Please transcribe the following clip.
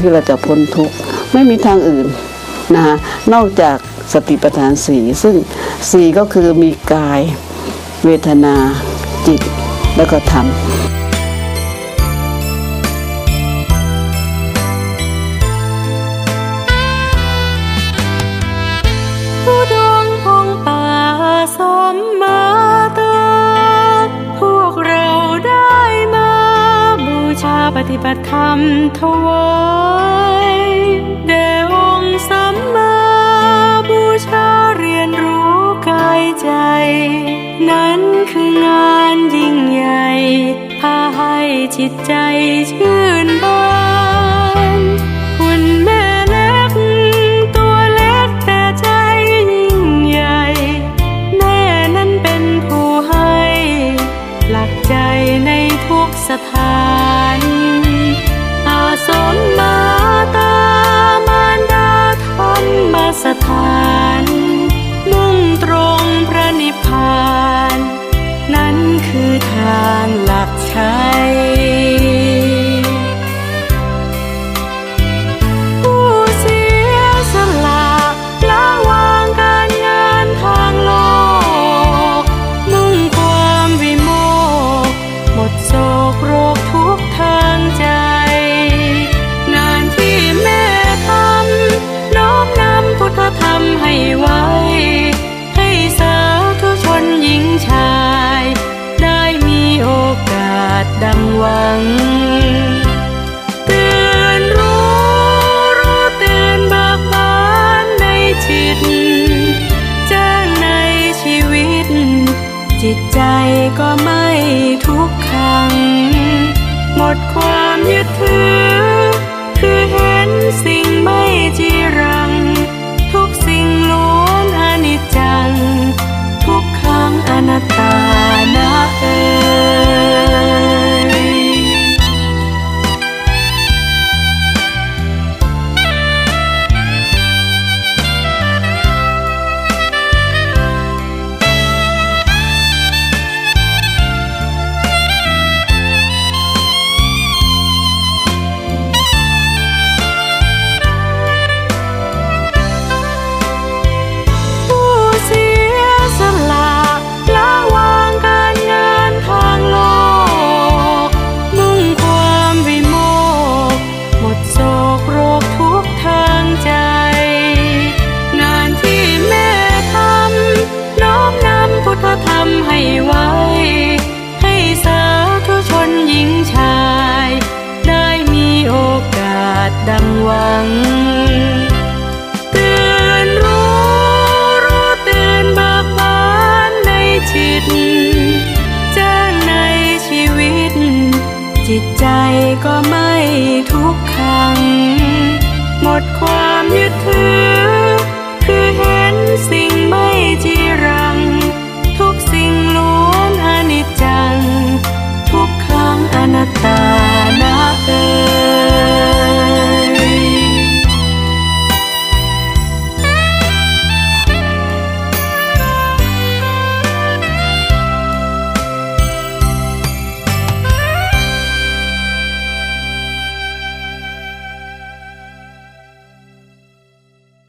ที่เราจะพ้นทุกข์ไม่มีทางอื่นนะคะนอกจากสติปัฏฐานสีซึ่งสีก็คือมีกาย เวทนา จิต แล้วก็ธรรม ปฏิบัติธรรมถวายแด่องค์สัมมาบูชาเรียนรู้กายใจ นั้นคืองานยิ่งใหญ่พาให้จิตใจชื่นบานคุณแม่เล็ก ตัวเล็กแต่ใจยิ่งใหญ่ แม่นั้นเป็นผู้ให้ หลักใจในทุกสถาน ดดังหวัง ตื่นรู้รู้ตื่นเบิกบานในจิต แจ้งในชีวิต จิตใจก็ไม่ทุกขัง หมดความยึดถือ ดังหวัง ตื่นรู้รู้ตื่นเบิกบานในจิต แจ้งในชีวิต จิตใจก็ไม่ทุกขัง หมดความยึดถือ